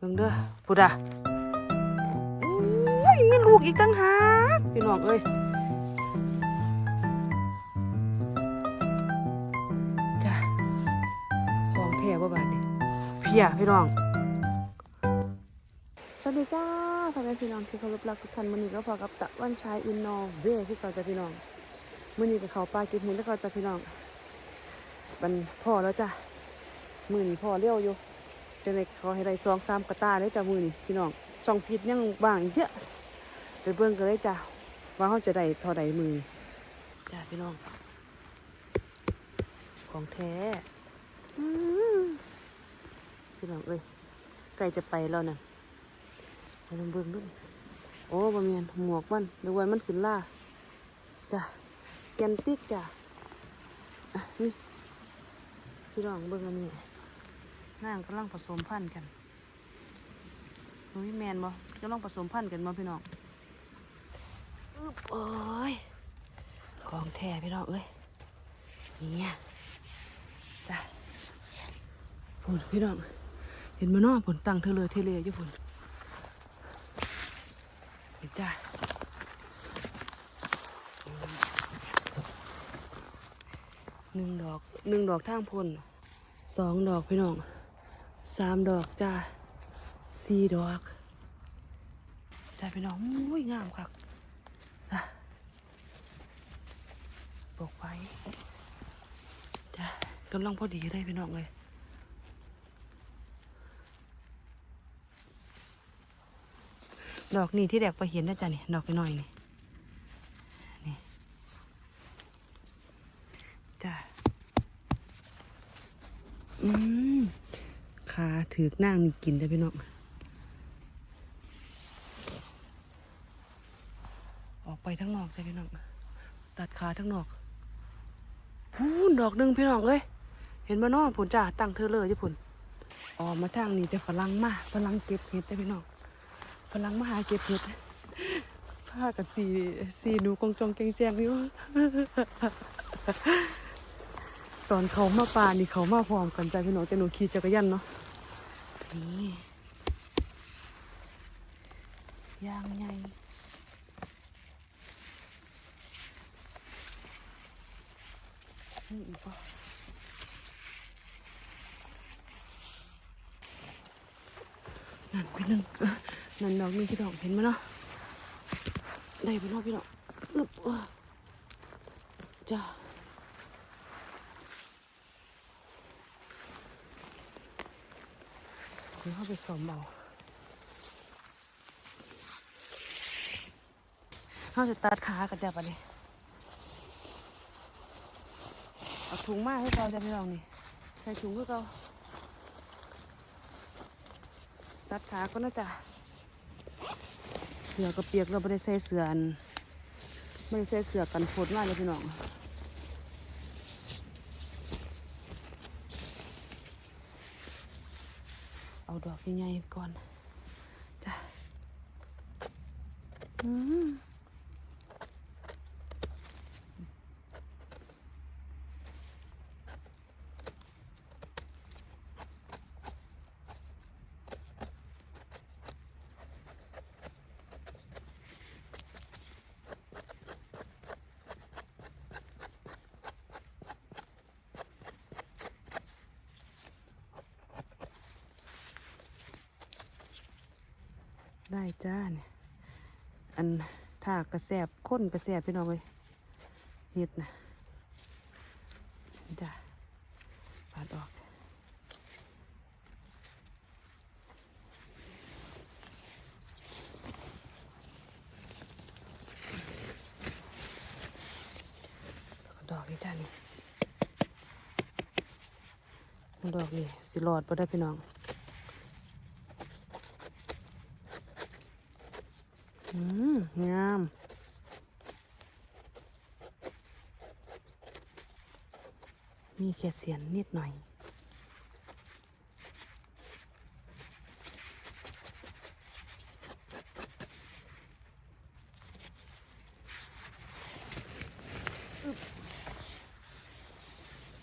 เบิ่งเด้อพุดอะอุ้ยมีลูกอีกตั้งหากพี่น้องเอ้ยจ้ะของแท้บ่บาดนี้เพียพี่น้องสวัสดีจ้าพ่อแม่พี่น้องที่เคารพรักทุกท่านมื้อนี้ก็พอกับตะวันชายอินนอร์เวย์ที่เราจะพี่น้องมื้อนี้กับเขาปลาเก็บเห็ดแล้วก็จะพี่น้องมันพ่อแล้วจ้ะมื้อนี้พ่อเลี้ยวอยู่ จะได้ขอให้ได้สองสามกระตาได้จ้ะมื้อนี้พี่น้องสองฟิตยังบางเยอะไปเบิ่งกันเลยจ้ะว่าเขาจะได้ท่าใดมือจ้ะพี่น้อง ของแท้พี่น้องเอ้ยใกล้จะไปแล้วน่ะไปลองเบิ่งดูโอ้บะเมียนหมวกมันดูไว้มันขึ้นล่าจ้ะแกนติกจ้ะอะนี่พี่น้องเบิ่งอันนี้ นางกำลังผสมพันธุ์กันโอ้ยแมนบ่กำลังผสมพันธุ์กันบ่พี่น้องอึ๊บโอ้ยของแท้พี่น้องเอ้ยเนี่ยจ้ะพุ่นพี่น้องเห็นมาน้อผลตั้งเธอเลยเทเลอยู่พุ่นเห็นจ้าหนึ่งดอกหนึ่งดอกทางพลสองดอกพี่น้อง สามดอกจ้าสี่ดอกจ้าพี่น้องอุ้ยงามคักจ้ะบอกไว้จ้ากำลังพอดีเลยพี่น้องเลยดอกนี้ที่แดกไปเห็นนะจ๊ะนี่ดอกไปหน่อยนี่นี่จ้ะอืมขาถือ กนั่งนี่กินได้พี่น้องออกไปทั้งนอกจ้พี่น้องตัดขาทั้งนอกพูนดอกหนึ่งพี่น้องเลยเห็นมานอผลจ้าตั้งเธอเลยญี่ปุ่นออกมาทางนี้จะฝรั่งมาฝรั่งเก็บเห็ดได้พี่น้องพลังมาหาเก็บเห็ดผ้ากับสีสีหนูกองจองแกงแจงอยู่ตอนเขามาป่านี่เขามาพร้อมกันใจพี่น้องแต่หนูขี่จักรยานเนาะ นี่ยางใหญ่นี่อีกปะนั่นพี่นึ่งนั่นดอกนี่พี่น้องเห็นไหมเนาะได้พี่น้องพี่น้องอึบจ้า เดี๋ยวเข้าไปสอมเอาเขาจะตัดขากันจ้ะปะเนี่ยเอาถุงมาให้เราจะพี่น้องนี่ใส่ถุงให้เราตัดขาก็น่าจะเสือก็เปียกเราไม่ได้ใส่เสืออันไม่ได้ใส่เสือกันฝนมากเลยพี่น้องเอาดอกใหญ่ๆก่อน ได้จ้าเนี่ยอันถากระแสบข้นกระแสบพี่น้องเลยเห็ดนะจ้ะปาดออกดอกนี่จ้านี่ดอกนี่สิรอดปะได้พี่น้อง อืม งามมีแค่เสียนนิดหน่อย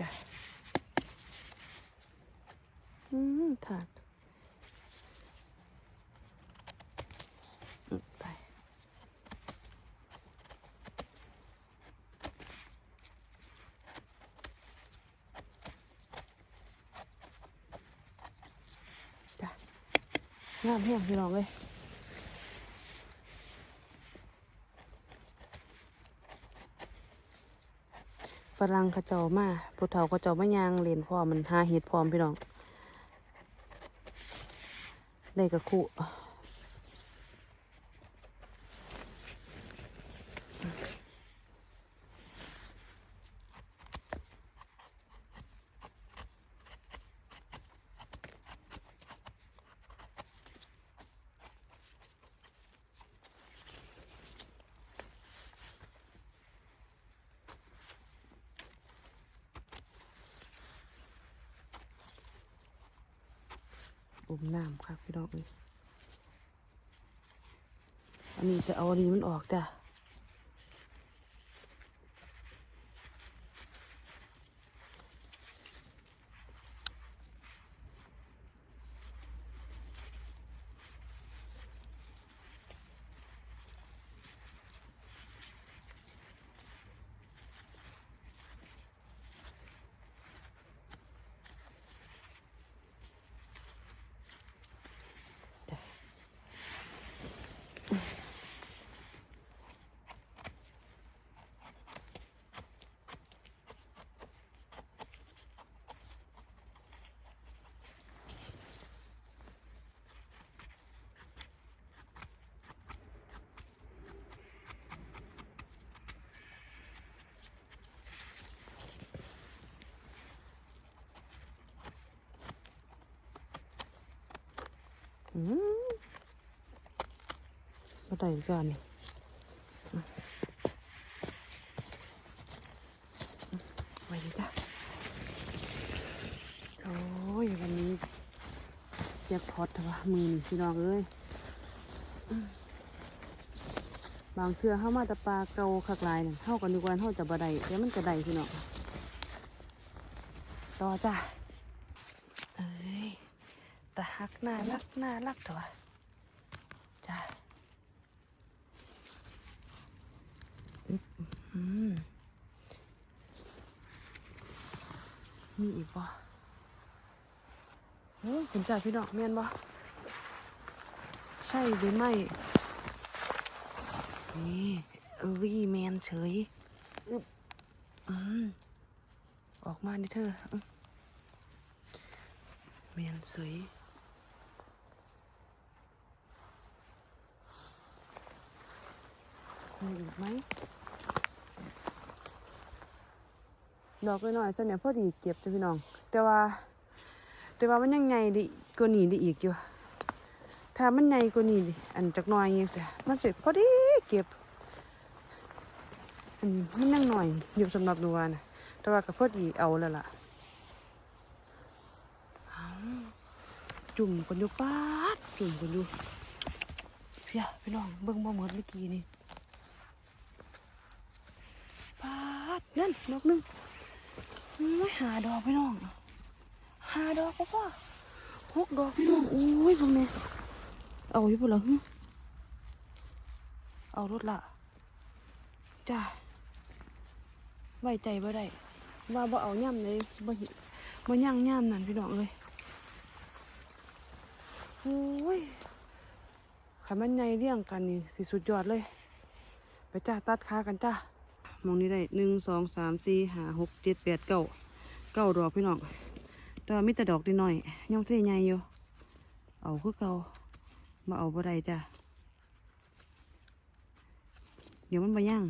จ้ะ อืมถาด งามแห้งพี่น้องเลยฝรั่งขาเจ้ามาผู้เฒ่าขาเจ้ามายางเล่นพร้อมมันหาเห็ดพร้อมพี่น้องได้กระคุ มน้ำครับพี่น้องเอ้ยอันนี้จะเอาอันนี้มันออกจ้ะ มก็ได้ก่อนนี่อะไว้ดีจ้ะโอ้ยวันนี้เจ็บพอดว่ามือนี่พี่น้องเอ้ยบางเทือเข้ามาตะปลาเกาคักลายเนี่ยเท่ากันดีกว่าเท่าจะบ่ไดเดี๋ยวมันจะไดพี่น้องต่อจ้ะเอ้ย ตาฮัก น่ารัก น่ารักตัวจ้าอืมมีอีกบ่โอ้คุณจ่าพี่น้องแม่นบ่ใช่หรือไม่ นี่เออวีแมนเฉยอึบอืมออกมาดิเธออื้อแมนเฉย มีอีกไหมดอกน้อยๆส่วนเนี่ยพอดีเก็บจ้ะพี่น้อง แต่ว่า แต่ว่ามันยังใหญ่ดิกว่านี้ได้อีกอยู่ ถ้ามันใหญ่กว่านี้ดิอันจักหน้อยยังเสียมันเสร็จพอดีเก็บ อันนี้มันยังหน่อยอยู่สำหรับหนูว่านะแต่ว่าก็พอดีเอาแล้วล่ะจุ่มกันอยู่ป๊าดจุ่มกันอยู่เพียพี่น้องเบิ่งบ่หมดเมื่อกี้นี่ ปาด นั่นดอกหนึงไม่หาดอกพี่น้องหาดอกก็พอหกดอกพี่น้องอุ้ยพวกนี้เอาอยู่ปุ่นละหึเอารถละจ้าไว้ใจบ่ได้ว่าบ่เอาย่ำเลยบ่หิบ่ย่างย่ำนั่นพี่น้องเลยโอ้ยขันมันใหญ่เรี่ยงกันนี่สิสุดยอดเลย ไปจ้าตัดขากันจ้า มองนี้ได้หนึ่งสองสามสี่ห้าหกเจ็ดแปดเก้าเก้าดอกพี่น้องแต่ว่ามีแต่ดอกนิดหน่อยยังที่ใหญ่อยู่เอาคือเก่ามาเอาบ่ได้จ้ะเดี๋ยวมันไปย่าง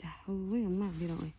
จ้ะโอ้ยงามมากพี่น้องเอ้ย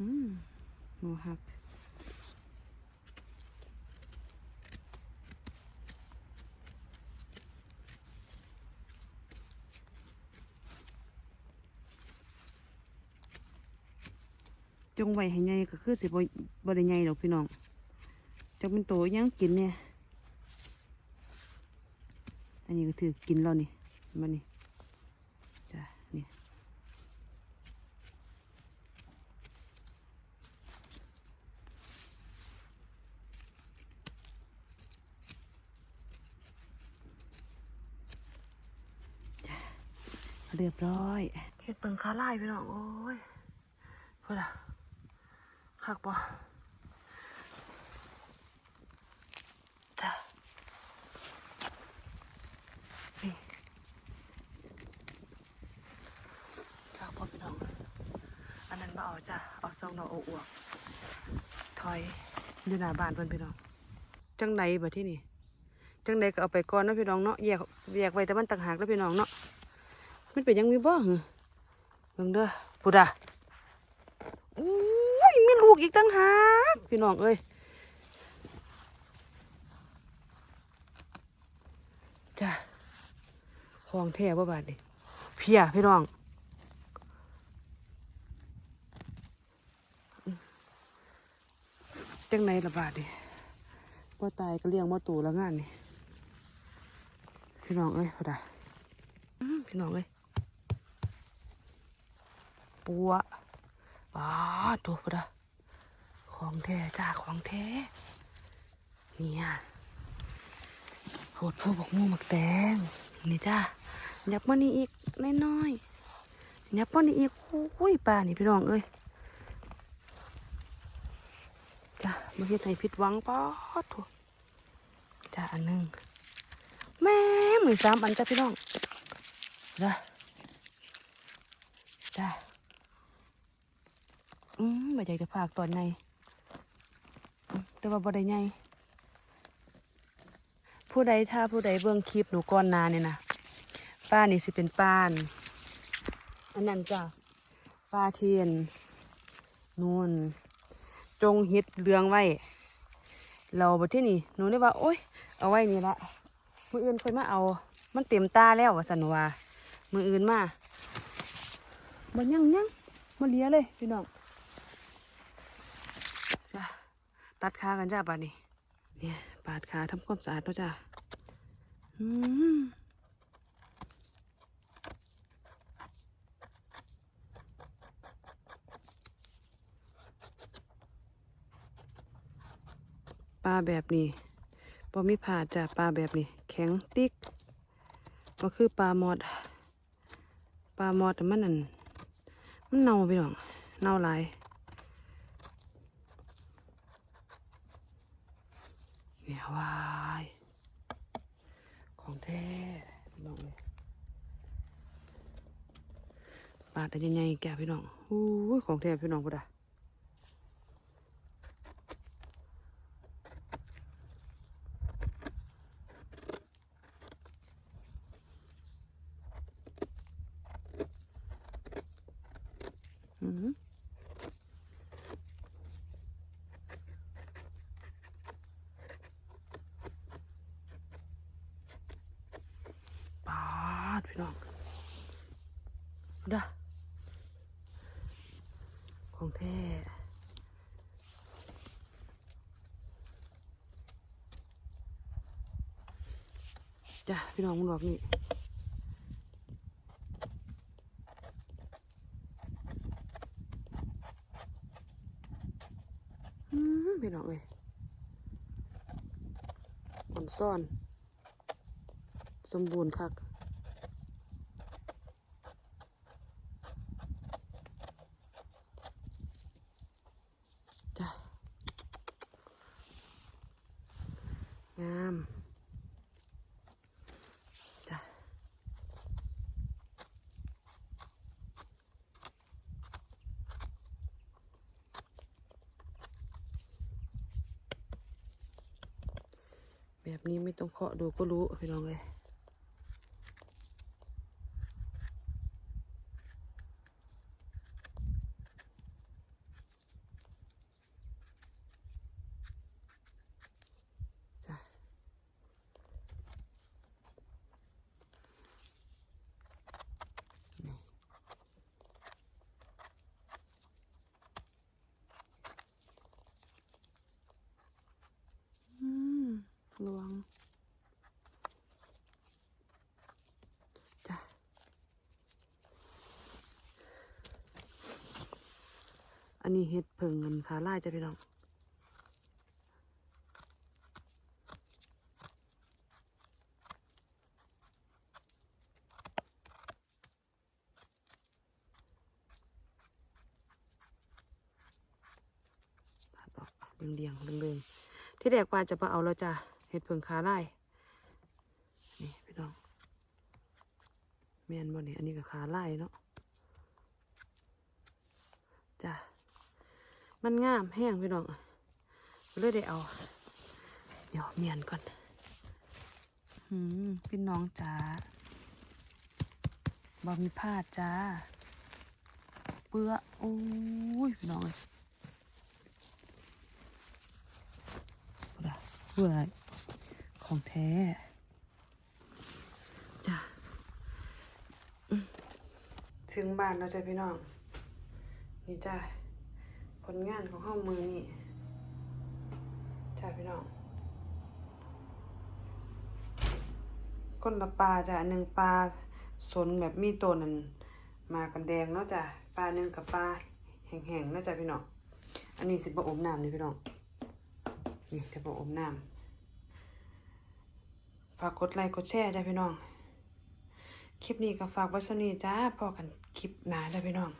Mm, mohawk. จงไว้ให้ใหญ่ก็คือสิบ่บ่ได้ใหญ่ดอกพี่น้องจักเป็นโตยังกินเนี่ยอันนี้ก็ถือกินแล้วนี่มานี่ เรียบร้อยเฮ็ดเปิงคาไล่พี่น้องโอ้ยเพื่อคักปะจ้ะนี่คักปะพี่น้องอันนั้นมาเอาจ้ะเอาซองดอโอวกถอยอยู่หน้าบ้านเพิ่นพี่น้องจังใดบ่ที่นี่จังใดก็เอาไปก่อนนะพี่น้องเนาะแยกแยกไว้แต่มันต่างหากแล้วพี่น้องเนาะ มันเป็นยังมีบ่หือเบิ่งเด้อปุดอะอุ้ยมีลูกอีกตั้งหากพี่น้องเอ้ยจ้ะของแท้บ่บาดนี่เพียพี่น้องจังไหนละบาดดิว่าตายก็เลี้ยงมาตูแล้วงานนี่พี่น้องเอ้ยพอดาอื้อพี่น้องเอ้ย ปัวป้าตัวพอดาของแท้จ้าของแท้เนี่ยโหดพวกบอกมูหมักแตงนี่จ้ายับมานี่อีกน้อยๆยับมานี่อีกอุ้ยป่านี่พี่น้องเอ้ยจ้ะมาเฮ็ดให้ผิดหวังป๊อดโถูจ้ะอันหนึ่งแม่เหมือนสามอันจ้ะพี่น้องจ้ะจ้ะ อืมไม่อยากจะพากตอนในแต่ว่าบ่ได้ไงผู้ใดถ้าผู้ใดเบิ่งคลิปหนูก่อนนาเนี่ยนะป้านี่สิเป็นป้านอันนั้นจ้ะป้าเทียนนู่นจงเฮ็ดเรืองไว้ เราบที่นี่หนูได้ว่า โอ๊ยเอาไว้นี่ละมืออื่นค่อยมาเอา มันเต็มตาแล้วว่าสันว่ามืออื่นมามันยังยังมาเลียเลยพี่น้องจ้ะ ตัดขากันจ้าป่านี้เนี่ยปาดขาทำความสะอาดแล้วจ้าอืมปลาแบบนี้พอมีผ่าจ้ะปลาแบบนี้ แข็งติ๊กก็คือปลาหมอด ปลาหมอดแต่มันนั่นมันเน่าไปหรอเน่าหลาย เนี่ยวายของแท้พี่น้องเลยปาดได้ยังไงแกพี่น้องอู้ของแท้พี่น้องพุดะอือหือปาด พี่น้องพุดะของแท้จ้ะพี่น้องมึงบอกนี่อืมพี่น้องเลยอ่อนซ่อน สมบูรณ์คักจ้ะงามจ้ะแบบนี้ไม่ ต้องเคาะดูก็รู้พี่น้องเลยจ้ะนี่ ลวงจ้ะอั นนี้เฮ็ดเพิ่งเงินขาล่าจะพี่น้องผัดออกเรียงเรียงเรียงๆที่แรกว่าจะมาเอาแล้วจ้ะเห็ดเพิงขาไล่นี่พี่น้องแมนบ่นี่อันนี้ก็ขาไล่เนาะ มันงามแห้งพี่น้องก็เลยได้เอา เดี๋ยวเมียนก่อนหืมพี่น้องจ้าบอมีพลาดจ้า เปื้อโอ้ยพี่น้องเอ้ยพุดะเพื่อของแท้จ้ะอืมถึงบ้านแล้วจ้ะพี่น้อง นี่จ้ะผ ลงานของห้องมือนี่จ้ะพี่น้องก้นละปลาจ้ะอันหนึ่งปลาสนแบบมีตัวนั่นมากันแดงเนาะจ้ะปลาหนึ่งกับปลาแห้งๆเนาะจ้ะพี่น้องอันนี้สิบะอมน้ำเลยพี่น้องนี่จะบอกอมน้ำฝากกดไลค์กดแชร์ได้พี่น้องคลิปนี้ก็ฝากไว้สำนีจ้าพอกันคลิปหน้าได้พี่น้อง